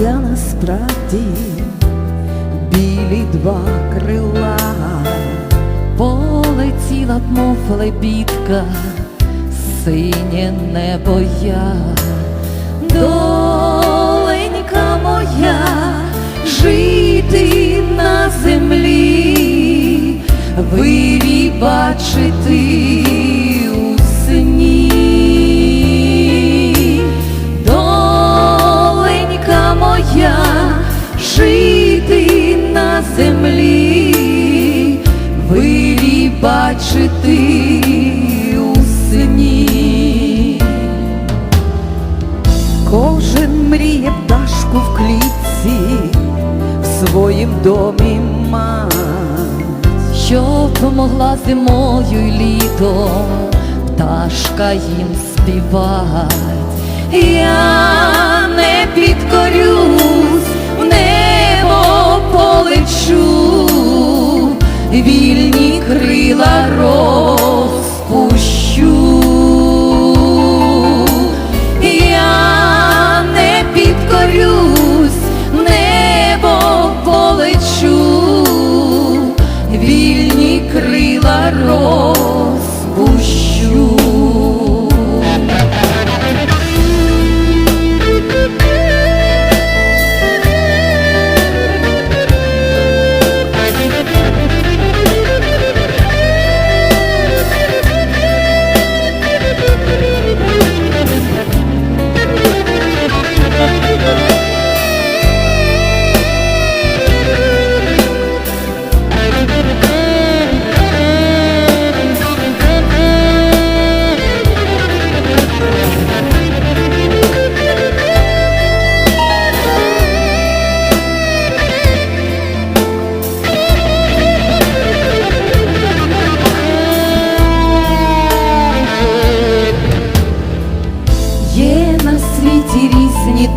я насправді. Білі два крила, полетіла б, мов лебідка, синє небо я, доленька моя, жити на землі, вирі бачити землі, вирі бачити у сні. Кожен мріє пташку в клітці, в своїм домі мать, щоб могла зимою й літом пташка їм співать. Я не підкорюсь, вільні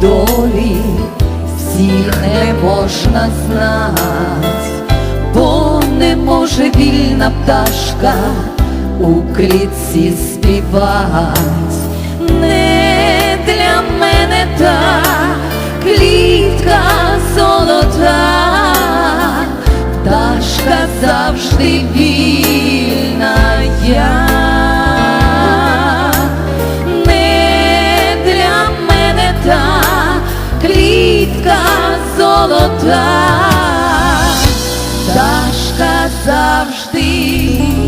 Долі, всіх не можна знать, бо не може вільна пташка у клітці співать. Не для мене та клітка золота, пташка завжди вільна я. золота, Дашка завжди.